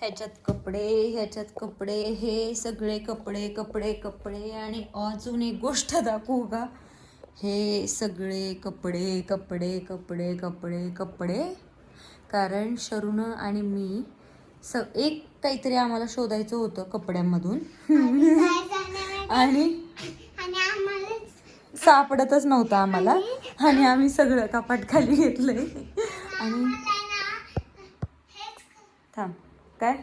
ह्याच्यात कपडे ह्याच्यात कपडे हे सगळे कपडे कपडे कपडे आणि अजून एक गोष्ट दाखवू का? हे सगळे कपडे कपडे कपडे कपडे कपडे. कारण शरून आणि मी स एक काहीतरी आम्हाला शोधायचं होतं कपड्यांमधून. आणि सापडतच नव्हतं आम्हाला. आणि आम्ही सगळं कपाट खाली घेतलंय. आणि थांब. काय?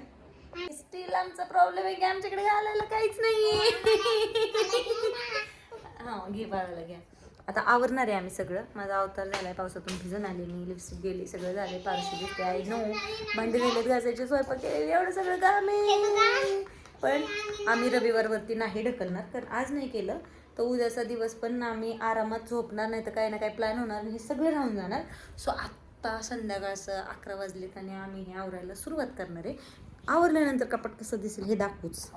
स्टील आमचा प्रॉब्लेम आहे की आमच्याकडे घालायला काहीच नाहीये. हा घे बाळाला घ्या. आता आवरणार आहे आम्ही सगळं. माझा अवतार झालाय पावसातून भिजून आले मी लिपस्टिक गेली सगळं झाले पारशी दिसते आहे नो. भांडी राहिलेत घासायचे स्वयंपाक केलेले एवढं सगळं काम आहे. पण आम्ही रविवारवरती नाही ढकलणार कारण आज नाही केलं. तर उद्याचा दिवस पण आम्ही आरामात झोपणार नाही तर काही ना काही प्लॅन होणार आणि हे सगळे राहून जाणार. सो आत्ता संध्याकाळचं अकरा वाजलेत आणि आम्ही हे आवरायला सुरुवात करणार आहे. आवरल्यानंतर कपाट कसं दिसेल हे दाखवूच.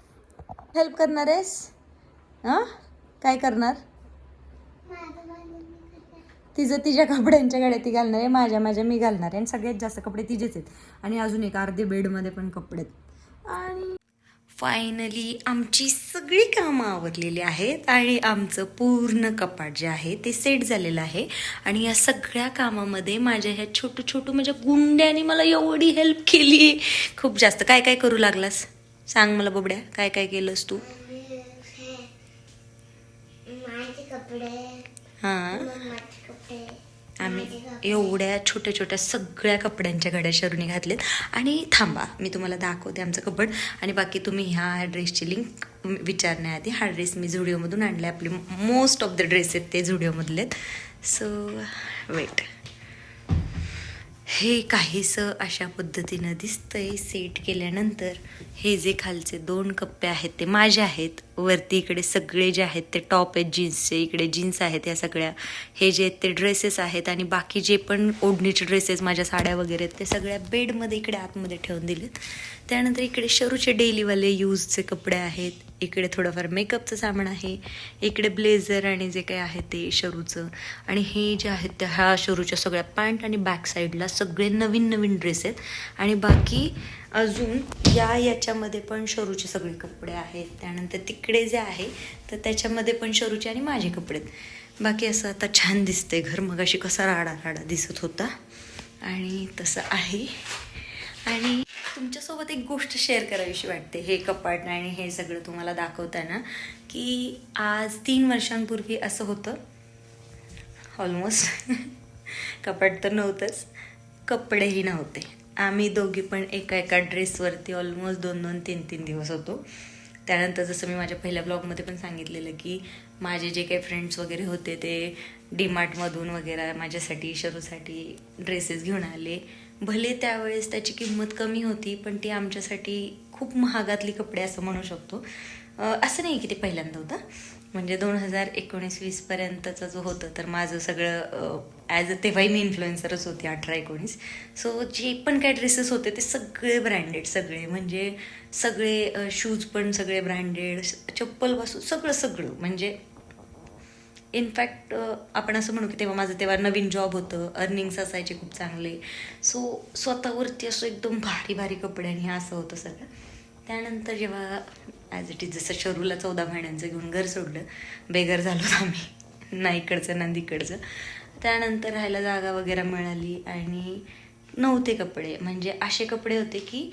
हेल्प करणार आहेस? हां? काय करणार? तिचं तिच्या कपड्यांच्या गाड्या ती घालणार आहे माझ्या माझ्या मी घालणार आहे आणि सगळ्यात जास्त कपडे तिचेच आहेत. आणि अजून एक अर्धे बेडमध्ये पण कपडे आहेत. आणि फायनली आमची सगळी कामं आवरलेली आहेत आणि आमचं पूर्ण कपाट जे आहे ते सेट झालेलं आहे. आणि या सगळ्या कामामध्ये माझ्या ह्या छोटू छोटू माझ्या गुंड्याने मला एवढी हेल्प केली. खूप जास्त. काय काय करू लागलास? सांग मला बबड्या काय काय केलंस तू? हां. आम्ही एवढ्या छोट्या छोट्या सगळ्या कपड्यांच्या घड्या शरूने घातलेत. आणि थांबा मी तुम्हाला दाखवते आमचं कपड. आणि बाकी तुम्ही ह्या ड्रेसची लिंक विचारण्याआधी हा ड्रेस मी झुडिओमधून आणला आपले मोस्ट ऑफ द ड्रेस आहेत ते झुडिओमधले आहेत. सो वेट हे काहीसं अशा पद्धतीनं दिसतंय. सेट केल्यानंतर हे जे खालचे दोन कप्पे आहेत ते माझे आहेत. वरती इकडे सगळे जे आहेत ते टॉप आहेत जीन्सचे इकडे जीन्स आहेत या सगळ्या. हे जे आहेत ते ड्रेसेस आहेत आणि बाकी जे पण ओढणीचे ड्रेसेस माझ्या साड्या वगैरे आहेत ते सगळ्या बेडमध्ये इकडे आतमध्ये ठेवून दिलेत. त्यानंतर इकडे शरूचे डेलीवाले यूजचे कपडे आहेत. इकडे थोडंफार मेकअपचं सामान आहे. इकडे ब्लेझर आणि जे काही आहे ते शरूचं. आणि हे जे आहेत ते ह्या शरूच्या सगळ्या पॅन्ट आणि बॅक साईडला सगळे नवीन नवीन ड्रेस आहेत. आणि बाकी अजून या याच्यामध्ये पण शरूचे सगळे कपडे आहेत. त्यानंतर इकडे जे आहे तर त्याच्यामध्ये पण शरूचे आणि माझे कपडे बाकी असं आता छान दिसतंय घर. मग अशी कसा राडा राडा दिसत होता. आणि तसं आहे. आणि तुमच्यासोबत एक गोष्ट शेअर करावीशी वाटते. हे कपाट आणि हे सगळं तुम्हाला दाखवताना की आज तीन वर्षांपूर्वी असं होतं. ऑलमोस्ट कपाट तर नव्हतंच. कपडेही नव्हते. आम्ही दोघी पण एका एका ड्रेसवरती ऑलमोस्ट दोन दोन तीन तीन दिवस होतो. त्यानंतर जसं मी माझ्या पहिल्या ब्लॉगमध्ये पण सांगितलेलं की माझे जे काही फ्रेंड्स वगैरे होते ते डीमार्टमधून वगैरे माझ्यासाठी शरूसाठी ड्रेसेस घेऊन आले. भले त्यावेळेस त्याची किंमत कमी होती पण ती आमच्यासाठी खूप महागातली कपडे असं म्हणू शकतो. असं नाही की ते पहिल्यांदा होतं. म्हणजे दोन हजार एकोणीस वीसपर्यंतचं जो होतं तर माझं सगळं ॲज अ तेव्हाही मी इन्फ्लुएन्सरच होती अठरा एकोणीस. सो जे पण काय ड्रेसेस होते ते सगळे ब्रँडेड सगळे. म्हणजे सगळे शूज पण सगळे ब्रँडेड चप्पलपासून सगळं सगळं. म्हणजे इनफॅक्ट आपण असं म्हणू की तेव्हा माझं तेव्हा नवीन जॉब होतं. अर्निंग्स असायचे खूप चांगले. सो स्वतःवरती असं एकदम भारी भारी कपडे आणि हे असं होतं सगळं. त्यानंतर जेव्हा ॲज इट इज जसं शरूला चौदा महिन्यांचं घेऊन घर सोडलं बेघर झालो आम्ही. ना इकडचं ना तिकडचं. त्यानंतर राहायला जागा वगैरे मिळाली आणि नव्हते कपडे. म्हणजे असे कपडे होते की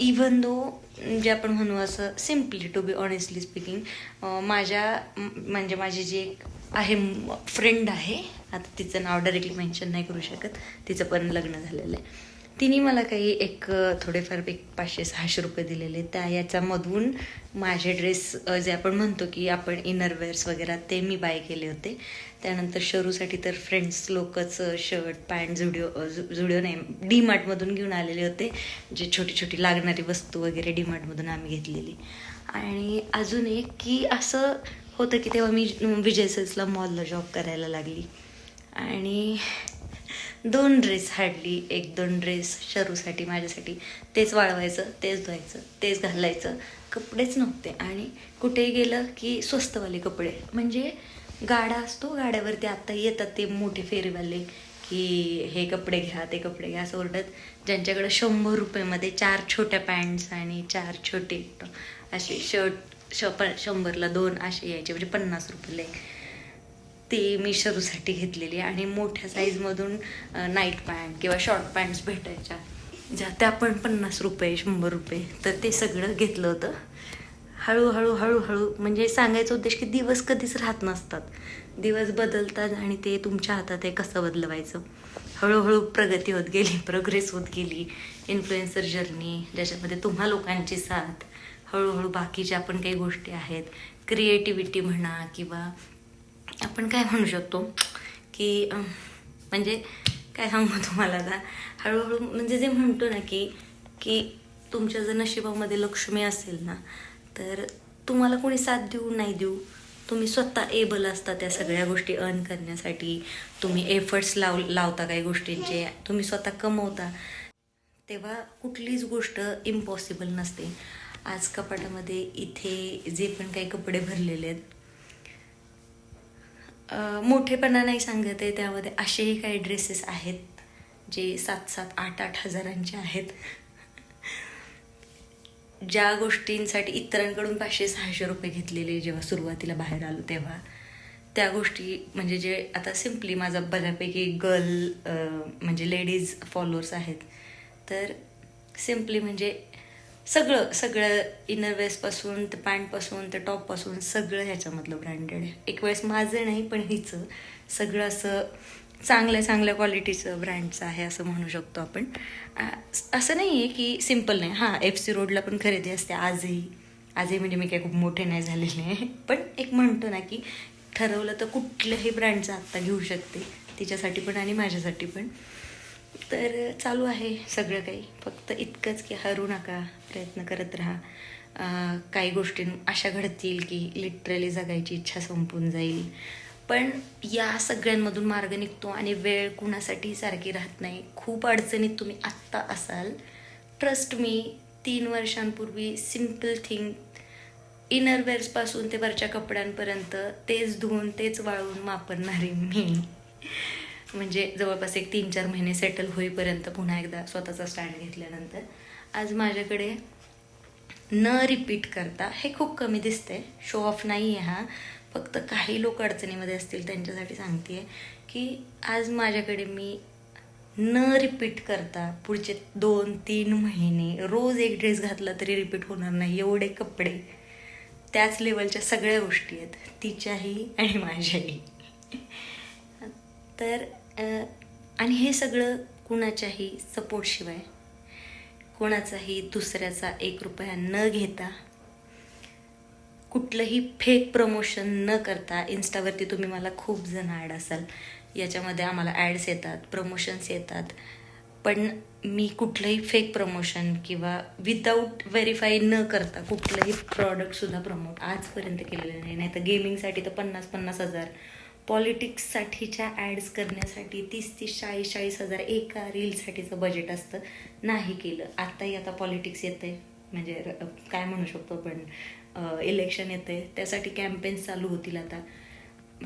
इवन दो जे आपण म्हणू असं simply to be honestly speaking माझ्या म्हणजे माझी जी एक आहे फ्रेंड आहे आता तिचं नाव डायरेक्टली मेन्शन नाही करू शकत तिचं पण लग्न झालेलं आहे. तिने मला काही एक थोडेफार एक पाचशे सहाशे रुपये दिलेले. त्या याच्यामधून माझे ड्रेस जे आपण म्हणतो की आपण इनरवेअर्स वगैरे ते मी बाय केले होते. त्यानंतर शरूसाठी तर फ्रेंड्स लोकच शर्ट पॅन्ट झुडिओ झुडिओ नाही डी मार्टमधून घेऊन आलेले होते. जे छोटी छोटी लागणारी वस्तू वगैरे डी मार्टमधून आम्ही घेतलेली. आणि अजून एक की असं होतं की तेव्हा मी विजय सेल्सला मॉलला जॉब करायला लागली. आणि दोन ड्रेस हाडली एक दोन ड्रेस शरूसाठी माझ्यासाठी. तेच वाळवायचं तेच धुवायचं तेच घालायचं. कपडेच नव्हते. आणि कुठेही गेलं की स्वस्तवाले कपडे. म्हणजे गाडा असतो गाड्यावरती आत्ता येतात ते मोठे फेरीवाले की हे कपडे घ्या ते कपडे घ्या असं ओरडत. ज्यांच्याकडं शंभर रुपयेमध्ये चार छोट्या पॅन्ट्स आणि चार छोटे असे शर्ट श प शंभरला दोन असे यायचे. म्हणजे पन्नास रुपयाला एक. ती मी शरूसाठी घेतलेली आणि मोठ्या साईजमधून नाईट पॅन्ट किंवा शॉर्ट पॅन्ट्स भेटायच्या. ज्या त्या पण पन्नास रुपये शंभर रुपये. तर ते सगळं घेतलं होतं. हळूहळू हळूहळू म्हणजे सांगायचं उद्देश की दिवस कधीच राहत नसतात. दिवस बदलतात आणि ते तुमच्या हातात आहे कसं बदलवायचं? हळूहळू प्रगती होत गेली प्रोग्रेस होत गेली. इन्फ्लुएन्सर जर्नी ज्याच्यामध्ये तुम्हा लोकांची साथ. हळूहळू बाकीच्या पण काही गोष्टी आहेत. क्रिएटिव्हिटी म्हणा किंवा आपण काय म्हणू शकतो की म्हणजे काय सांगू तुम्हाला आता? हळूहळू म्हणजे जे म्हणतो ना की की तुमच्या जर नशिबामध्ये लक्ष्मी असेल ना तर तुम्हाला कोणी साथ देऊ नाही देऊ? तुम्ही स्वतः एबल असता त्या सगळ्या गोष्टी अर्न करण्यासाठी. तुम्ही एफर्ट्स लाव लावता काही गोष्टींचे. तुम्ही स्वतः कमवता. तेव्हा कुठलीच गोष्ट इम्पॉसिबल नसते. आज कपाटामध्ये इथे जे पण काही कपडे भरलेले आहेत मोठेपणा नाही सांगत आहे त्यामध्ये. असेही काही ड्रेसेस आहेत जे सात सात आठ आठ हजारांचे आहेत. ज्या गोष्टींसाठी इतरांकडून पाचशे सहाशे रुपये घेतलेले जेव्हा सुरुवातीला बाहेर आलो तेव्हा त्या गोष्टी म्हणजे जे आता सिम्पली माझा बऱ्यापैकी गर्ल म्हणजे लेडीज फॉलोअर्स आहेत. तर सिम्पली म्हणजे सगळं सगळं इनर वेस्टपासून ते पॅन्टपासून ते टॉपपासून सगळं ह्याच्यामधलं ब्रँडेड आहे. एक वेळेस माझं नाही पण हिचं. सगळं असं चांगल्या चांगल्या क्वालिटीचं ब्रँडचं आहे असं म्हणू शकतो आपण. असं नाही आहे की सिंपल नाही. हां एफ सी रोडला पण खरेदी असते. आजही आजही म्हणजे मी काही खूप मोठे नाही झालेले आहे. पण एक म्हणतो ना की ठरवलं तर कुठल्याही ब्रँडचं आत्ता घेऊ शकते तिच्यासाठी पण आणि माझ्यासाठी पण. तर चालू आहे सगळं काही. फक्त इतकंच की हरू नका प्रयत्न करत राहा. काही गोष्टी अशा घडतील की लिटरली जगायची इच्छा संपून जाईल. पण या सगळ्यांमधून मार्ग निघतो आणि वेळ कुणासाठी सारखी राहत नाही. खूप अडचणीत तुम्ही आत्ता असाल. ट्रस्ट मी तीन वर्षांपूर्वी सिंपल थिंग इनरवेअर्सपासून ते वरच्या कपड्यांपर्यंत तेच धुवून तेच वाळवून वापरणारी मी. म्हणजे जवळपास एक तीन चार महिने सेटल होईपर्यंत पुन्हा एकदा स्वतःचा स्टँड घेतल्यानंतर आज माझ्याकडे न रिपीट करता हे खूप कमी दिसतंय. शो ऑफ नाही आहे हा. फक्त काही लोक अडचणीमध्ये असतील त्यांच्यासाठी सांगते की आज माझ्याकडे मी न रिपीट करता पुढचे दोन तीन महिने रोज एक ड्रेस घातला तरी रिपीट होणार नाही. एवढे कपडे. त्याच लेवलच्या सगळ्या गोष्टी आहेत. तिच्याही आणि माझ्याही. तर आणि हे सगळं कुणाच्याही सपोर्टशिवाय कोणाचाही दुसऱ्याचा एक रुपया न घेता कुठलंही फेक प्रमोशन न करता इन्स्टावरती तुम्ही मला खूप जण ॲड असाल. याच्यामध्ये आम्हाला ॲड्स येतात प्रमोशन्स येतात. पण मी कुठलंही फेक प्रमोशन किंवा विदाऊट व्हेरीफाय न करता कुठलंही प्रॉडक्टसुद्धा प्रमोट आजपर्यंत केलेलं नाही. नाही तर गेमिंगसाठी तर पन्नास पन्नास हजार पॉलिटिक्ससाठीच्या ॲड्स करण्यासाठी तीस तीस चाळीस चाळीस हजार एका रीलसाठीचं बजेट असतं नाही केलं. आत्ताही आता पॉलिटिक्स येतं आहे म्हणजे र- काय म्हणू शकतो आपण इलेक्शन येतं आहे त्यासाठी कॅम्पेन्स चालू होतील आता.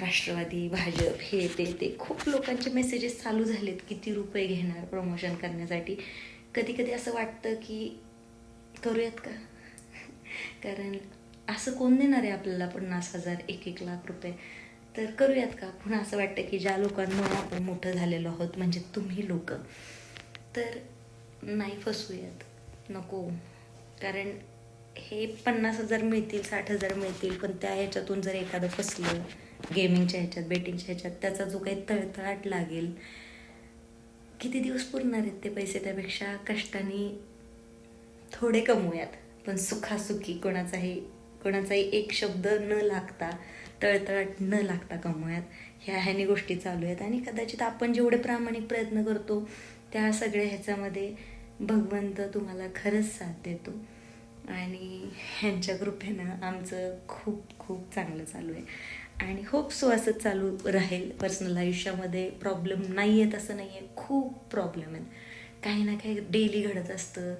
राष्ट्रवादी भाजप हे ते ते. खूप लोकांचे मेसेजेस चालू झालेत. किती रुपये घेणार प्रमोशन करण्यासाठी? कधी कधी असं वाटतं की करूयात का? कारण असं कोण देणार आहे आपल्याला पन्नास हजार एक एक लाख रुपये? तर करूयात का? पुन्हा असं वाटतं की ज्या लोकांमुळे आपण मोठं झालेलो आहोत म्हणजे तुम्ही लोक. तर नाही फसूयात नको. कारण हे पन्नास हजार मिळतील साठ हजार मिळतील पण त्या ह्याच्यातून जर एखादं फसलं गेमिंगच्या ह्याच्यात बेटिंगच्या ह्याच्यात त्याचा जो काही तळतळाट लागेल किती दिवस पुरणार आहेत ते पैसे त्यापेक्षा? कष्टाने थोडे कमवूयात. पण सुखासुखी कोणाचाही कोणाचाही एक शब्द न लागता तळतळाट न लागता कमवूयात. ह्या ह्यानी गोष्टी चालू आहेत. आणि कदाचित आपण जेवढे प्रामाणिक प्रयत्न करतो त्या सगळ्या ह्याच्यामध्ये भगवंत तुम्हाला खरंच साथ देतो. आणि ह्यांच्या कृपेनं आमचं खूप खूप चांगलं चालू आहे. आणि होप सो असं चालू राहील. पर्सनल आयुष्यामध्ये प्रॉब्लेम नाही आहेत असं नाही आहे. खूप प्रॉब्लेम आहेत. काही ना काही डेली घडत असतं.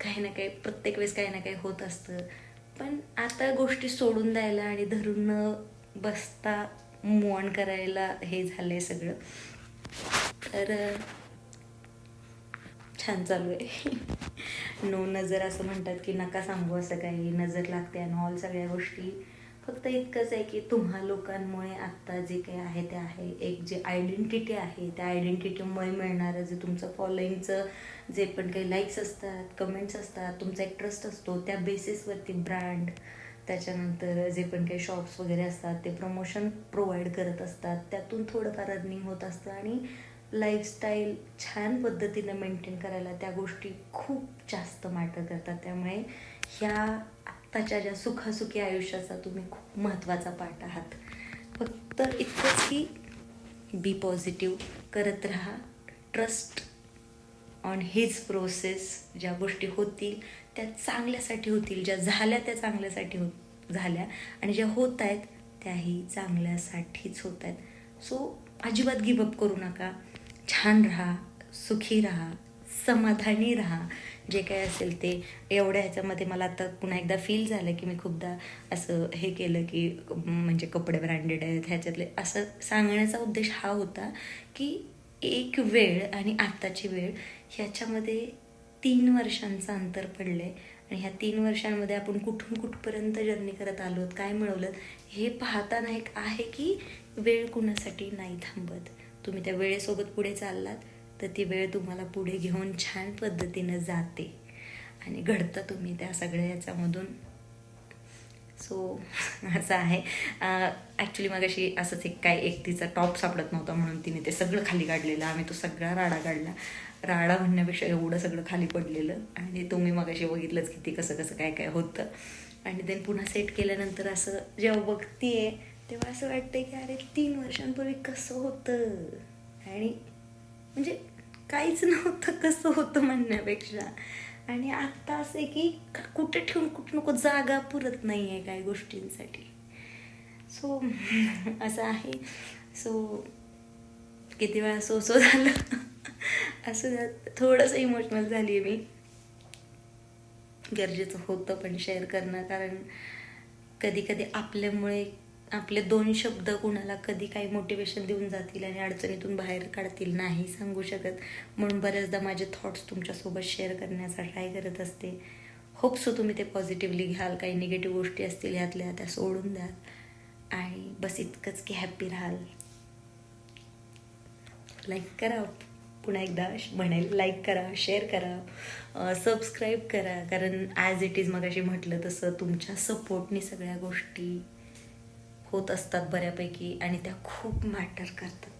काही ना काही प्रत्येक वेळेस काही ना काही होत असतं. पण आता गोष्टी सोडून द्यायला आणि धरून न बसता मोन ऑन करायला हे झालं आहे सगळं. तर छान चालू आहे. नो नजर असं म्हणतात की नका सांगू असं काही. नजर लागते आणि ऑल सगळ्या गोष्टी फक्त इतकंच आहे की तुम्हा लोकांमुळे आत्ता जे काही आहे ते आहे. एक जे आयडेंटिटी आहे त्या आयडेंटिटीमुळे मिळणारं जे तुमचं फॉलोईंगचं जे पण काही लाईक्स असतात कमेंट्स असतात तुमचा एक ट्रस्ट असतो त्या बेसिसवरती ब्रँड त्याच्यानंतर जे पण काही शॉप्स वगैरे असतात ते प्रमोशन प्रोव्हाइड करत असतात. त्यातून थोडंफार अर्निंग होत असतं आणि लाईफस्टाईल छान पद्धतीनं मेंटेन करायला त्या गोष्टी खूप जास्त मॅटर करतात. त्यामुळे ह्या आत्ताच्या ज्या सुखासुखी आयुष्याचा तुम्ही खूप महत्त्वाचा पाठ आहात फक्त इतकंच की बी पॉझिटिव्ह करत राहा. ट्रस्ट ऑन हिज प्रोसेस ज्या गोष्टी होतील त्या चांगल्यासाठी होतील ज्या झाल्या त्या चांगल्यासाठी हो झाल्या आणि ज्या होत आहेत त्याही चांगल्यासाठीच होत आहेत. सो अजिबात गिवअप करू नका. छान राहा सुखी राहा. समाधानी राहा. जे काय असेल ते. एवढ्या ह्याच्यामध्ये मला आता पुन्हा एकदा फील झालं की मी खूपदा असं हे केलं की म्हणजे कपडे ब्रँडेड आहेत ह्याच्यातले. असं सांगण्याचा उद्देश हा होता की एक वेळ आणि आत्ताची वेळ ह्याच्यामध्ये तीन वर्षांचं अंतर पडलं आहे आणि ह्या तीन वर्षांमध्ये आपण कुठून कुठपर्यंत जर्नी करत आलो काय मिळवलं हे पाहताना एक आहे की वेळ कुणासाठी नाही थांबत. तुम्ही त्या वेळेसोबत पुढे चाललात. तर ती वेळ तुम्हाला पुढे घेऊन छान पद्धतीनं जाते. आणि घडतं तुम्ही त्या सगळ्या याच्यामधून. सो असं आहे. ॲक्च्युली मग अशी असंच एक काय एक तिचा टॉप सापडत नव्हता म्हणून तिने ते सगळं खाली काढलेलं. आम्ही तो सगळा राडा काढला. राडा म्हणण्यापेक्षा एवढं सगळं खाली पडलेलं. आणि तुम्ही मग अशी बघितलंच की ते कसं कसं काय काय होतं. आणि देन पुन्हा सेट केल्यानंतर असं जेव्हा बघतीये तेव्हा असं वाटतं की अरे तीन वर्षांपूर्वी कसं होतं? आणि म्हणजे काहीच नव्हतं कसं होतं म्हणण्यापेक्षा. आणि आत्ता असं आहे की कुठे ठेवून कुठं नको जागा पुरत नाही आहे काही गोष्टींसाठी. सो असं आहे. सो किती वेळा सो सो झालं. असं थोडंसं इमोशनल झाली आहे मी. गरजेचं होतं पण शेअर करणं कारण कधी कधी आपल्यामुळे आपले दोन शब्द कुणाला कधी काही मोटिवेशन देऊन जातील आणि अडचणीतून बाहेर काढतील नाही सांगू शकत. म्हणून बऱ्याचदा माझे थॉट्स तुमच्यासोबत शेअर करण्याचा ट्राय करत असते. होप सो तुम्ही ते पॉझिटिव्हली घ्याल. काही निगेटिव्ह गोष्टी असतील ह्यातल्या त्या सोडून द्याल. आणि बस इतकंच की हॅप्पी राहाल. लाईक करा. पुन्हा एकदा म्हणेल लाईक करा शेअर करा. सबस्क्राईब करा. कारण ॲज इट इज मग अशी म्हटलं तसं तुमच्या सपोर्टनी सगळ्या गोष्टी होत असतात बऱ्यापैकी आणि त्या खूप मॅटर करतात.